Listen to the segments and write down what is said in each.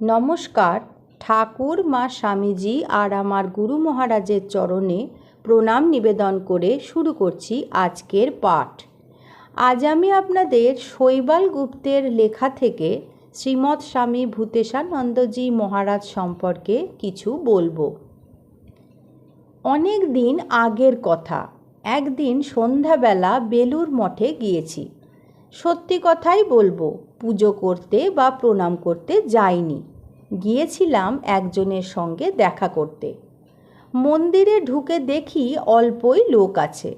নমস্কার, ঠাকুর, মা স্বামীজি আর আমার গুরু মহারাজের চরণে প্রণাম নিবেদন করে শুরু করছি আজকের পাঠ। আজ আমি আপনাদের শৈবাল গুপ্তের লেখা থেকে শ্রীমৎ স্বামী ভূতেশানন্দজি মহারাজ সম্পর্কে কিছু বলব। অনেক দিন আগের কথা, একদিন সন্ধ্যাবেলা বেলুর মঠে গিয়েছি। সত্যি কথাই বলব, পুজো করতে বা প্রণাম করতে যাইনি। গিয়েছিলাম একজনের সঙ্গে দেখা করতে। মন্দিরে ঢুকে দেখি অল্পই লোক আছে।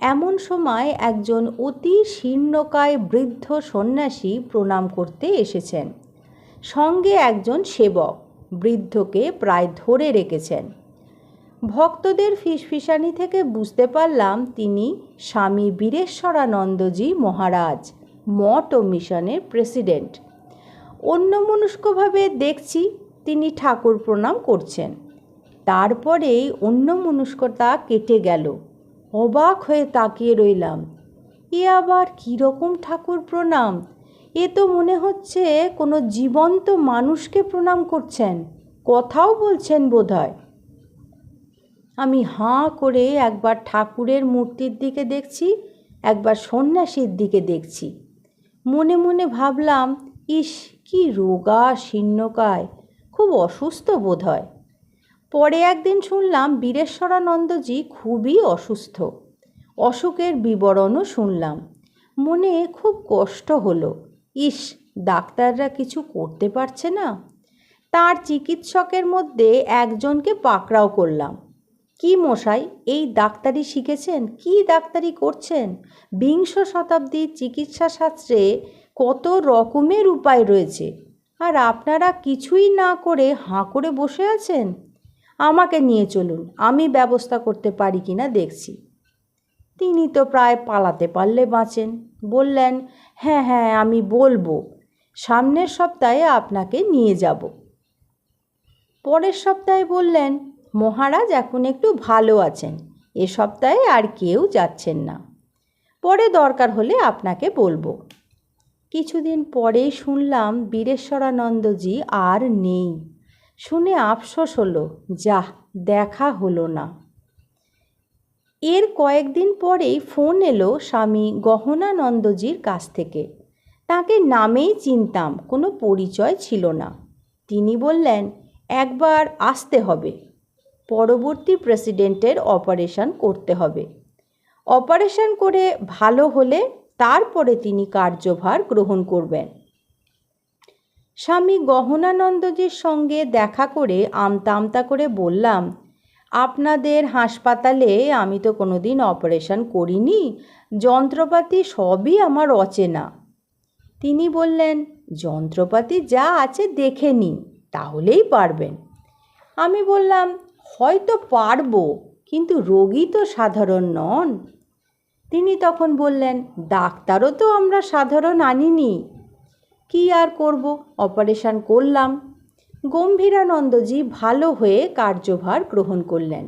এমন সময় একজন অতি শীর্ণকায় বৃদ্ধ সন্ন্যাসী প্রণাম করতে এসেছেন। সঙ্গে একজন সেবক বৃদ্ধকে প্রায় ধরে রেখেছেন। ভক্তদের ফিসফিসানি থেকে বুঝতে পারলাম তিনি স্বামী বীরেশ্বরানন্দজি মহারাজ, মঠ ও মিশনের প্রেসিডেন্ট। অন্যমনস্কভাবে দেখছি তিনি ঠাকুর প্রণাম করছেন। তারপরেই অন্যমনস্কতা কেটে গেল। অবাক হয়ে তাকিয়ে রইলাম। এ আবার কীরকম ঠাকুর প্রণাম? এ তো মনে হচ্ছে কোনো জীবন্ত মানুষকে প্রণাম করছেন। কথাও বলছেন বোধহয়। আমি হাঁ করে একবার ঠাকুরের মূর্তির দিকে দেখছি, একবার সন্ন্যাসীর দিকে দেখছি। মনে মনে ভাবলাম, ইস, কি রোগা শীর্ণকায়, খুব অসুস্থ বোধ হয় পরে একদিন শুনলাম, বীরেশ্বরানন্দজি খুবই অসুস্থ। অসুখের বিবরণও শুনলাম। মনে খুব কষ্ট হলো। ইস, ডাক্তাররা কিছু করতে পারছে না। তার চিকিৎসকের মধ্যে একজনকে পাকড়াও করলাম। কি মশাই, এই ডাক্তারি শিখেছেন? কি ডাক্তারি করছেন? বিংশ শতাব্দীর চিকিৎসা শাস্ত্রে কত রকমের উপায় রয়েছে। আর আপনারা কিছুই না করে হাঁ করে বসে আছেন? আমাকে নিয়ে চলুন, আমি ব্যবস্থা করতে পারি কি না দেখছি। তিনি তো প্রায় পালাতে পারলে বাঁচেন। বললেন হ্যাঁ হ্যাঁ আমি বলব। সামনের সপ্তাহে আপনাকে নিয়ে যাব। পরের সপ্তাহে বললেন মহারাজ এখন একটু ভালো আছেন। এ সপ্তাহে আর কেউ যাচ্ছেন না। পরে দরকার হলে আপনাকে বলব। কিছুদিন পরেই শুনলাম বীরেশ্বরানন্দজি আর নেই। শুনে আফসোস হলো, যাহ, দেখা হলো না। এর কয়েকদিন পরেই ফোন এলো স্বামী গহনানন্দজির কাছ থেকে। তাকে নামেই চিনতাম, কোনো পরিচয় ছিল না। তিনি বললেন, একবার আসতে হবে। পরবর্তী প্রেসিডেন্টের অপারেশন করতে হবে। অপারেশন করে ভালো হলে তারপরে তিনি কার্যভার গ্রহণ করবেন। স্বামী গহনানন্দজির সঙ্গে দেখা করে আমতা আমতা করে বললাম, আপনাদের হাসপাতালে আমি তো কোনো দিন অপারেশন করিনি, যন্ত্রপাতি সবই আমার অচেনা। তিনি বললেন, যন্ত্রপাতি যা আছে দেখে নিন, তাহলেই পারবেন। আমি বললাম হয়তো পারব, কিন্তু রোগী তো সাধারণ নন। তিনি তখন বললেন, ডাক্তারও তো আমরা সাধারণ আনিনি। কি আর করব? অপারেশন করলাম। গম্ভীরানন্দজি ভালো হয়ে কার্যভার গ্রহণ করলেন।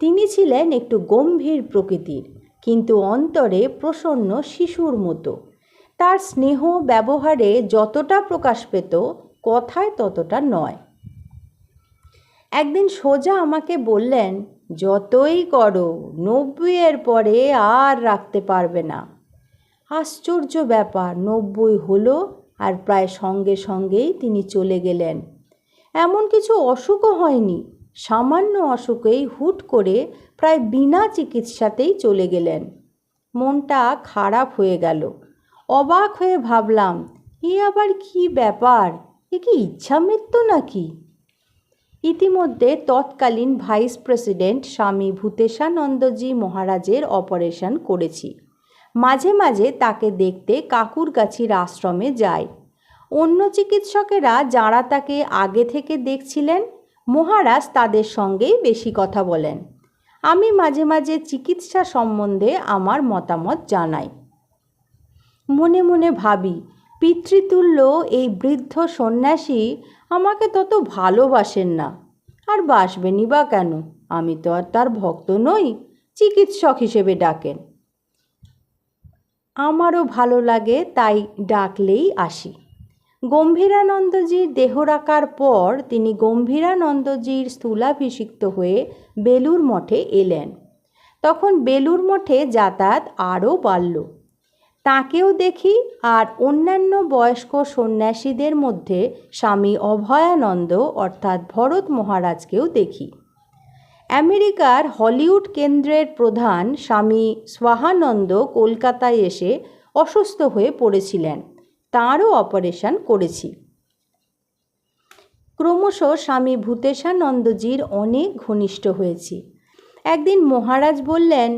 তিনি ছিলেন একটু গম্ভীর প্রকৃতির, কিন্তু অন্তরে প্রসন্ন শিশুর মতো। তার স্নেহ ব্যবহারে যতটা প্রকাশ পেত, কথায় ততটা নয়। একদিন সোজা আমাকে বললেন, যতই করো নব্বইয়ের পরে আর রাখতে পারবে না। আশ্চর্য ব্যাপার, নব্বই হলো আর প্রায় সঙ্গে সঙ্গেই তিনি চলে গেলেন। এমন কিছু অসুখও হয়নি, সামান্য অসুখেই হুট করে প্রায় বিনা চিকিৎসাতেই চলে গেলেন। মনটা খারাপ হয়ে গেল। অবাক হয়ে ভাবলাম, এ আবার কি ব্যাপার? এ কি ইচ্ছা মৃত্যু নাকি? ইতিমধ্যে তৎকালীন ভাইস প্রেসিডেন্ট স্বামী ভূতেশানন্দজি মহারাজের অপারেশন করেছি। মাঝে মাঝে তাকে দেখতে কাকুরগাছির আশ্রমে যায় অন্য চিকিৎসকেরা যারা তাকে আগে থেকে দেখছিলেন, মহারাজ তাদের সঙ্গেই বেশি কথা বলেন। আমি মাঝে মাঝে চিকিৎসা সম্বন্ধে আমার মতামত জানাই। মনে মনে ভাবি, পিতৃতুল্য এই বৃদ্ধ সন্ন্যাসী আমাকে তত ভালোবাসেন না। আর বাসবেনই বা কেন? আমি তো আর তার ভক্ত নই, চিকিৎসক হিসেবে ডাকেন। আমারও ভালো লাগে তাই ডাকলেই আসি। গম্ভীরানন্দজির দেহ রাখার পর তিনি গম্ভীরানন্দজির স্থূলাভিষিক্ত হয়ে বেলুর মঠে এলেন। তখন বেলুর মঠে যাতায়াত আরও বাড়ল। তাকেও দেখি আর অন্যান্য বয়স্ক সন্ন্যাসীদের মধ্যে স্বামী অভয়ানন্দ অর্থাৎ ভরত মহারাজকেও দেখি। আমেরিকার হলিউড কেন্দ্রের প্রধান স্বামী স্বাহানন্দ কলকাতায় এসে অসুস্থ হয়ে পড়েছিলেন। তাঁরও অপারেশন করেছি। ক্রমশ স্বামী ভূতেশানন্দজির অনেক ঘনিষ্ঠ হয়েছি। একদিন মহারাজ বললেন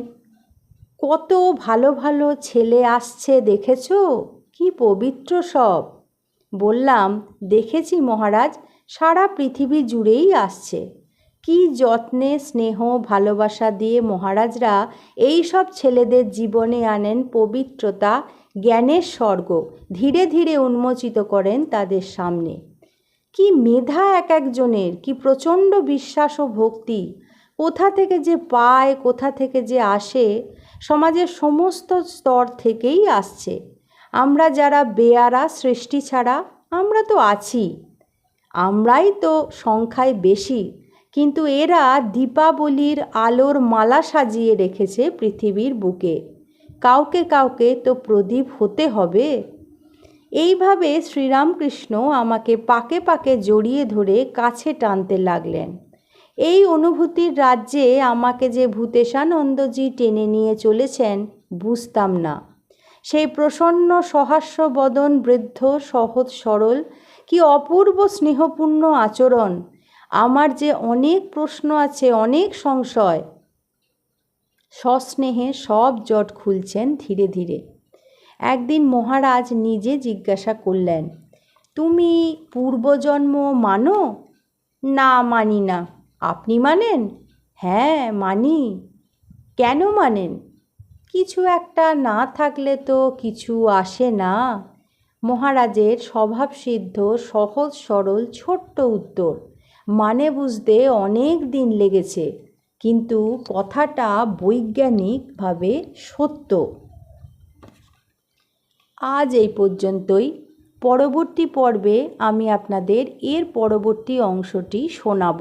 কত ভালো ভালো ছেলে আসছে দেখেছ? কি পবিত্র সব। বললাম, দেখেছি মহারাজ, সারা পৃথিবী জুড়েই আসছে। কি যত্নে, স্নেহ, ভালোবাসা দিয়ে মহারাজরা এই সব ছেলেদের জীবনে আনেন পবিত্রতা, জ্ঞানের স্বর্গ, ধীরে ধীরে উন্মোচিত করেন তাদের সামনে। কি মেধা এক একজনের, কি প্রচণ্ড বিশ্বাস ও ভক্তি। কোথা থেকে যে পায়, কোথা থেকে যে আসে, সমাজের সমস্ত স্তর থেকেই আসছে। আমরা যারা বেয়ারা, সৃষ্টি ছাড়া, আমরা তো আছি। আমরাই তো সংখ্যায় বেশি। কিন্তু এরা দীপাবলির আলোর মালা সাজিয়ে রেখেছে পৃথিবীর বুকে। কাউকে কাউকে তো প্রদীপ হতে হবে। এইভাবে শ্রীরামকৃষ্ণ আমাকে পাকে পাকে জড়িয়ে ধরে কাছে টানতে লাগলেন। এই অনুভূতির রাজ্যে আমাকে যে ভূতেশানন্দজি টেনে নিয়ে চলেছেন, বুঝতাম না। সেই প্রসন্ন সহাস্যবদন বৃদ্ধ, সহজ সরল, কি অপূর্ব স্নেহপূর্ণ আচরণ। আমার যে অনেক প্রশ্ন আছে, অনেক সংশয়। সস্নেহে সব জট খুলছেন ধীরে ধীরে। একদিন মহারাজ নিজে জিজ্ঞাসা করলেন, তুমি পূর্বজন্ম মানো? না, মানি না। আপনি মানেন? হ্যাঁ মানি। কেন মানেন? কিছু একটা না থাকলে তো কিছু আসে না। মহারাজের স্বভাবসিদ্ধ, সহজ, সরল, ছোট্ট উত্তর। মানে বুঝতে অনেক দিন লেগেছে, কিন্তু কথাটা বৈজ্ঞানিকভাবে সত্য। আজ এই পর্যন্তই। পরবর্তী পর্বে আমি আপনাদের এর পরবর্তী অংশটি শোনাব।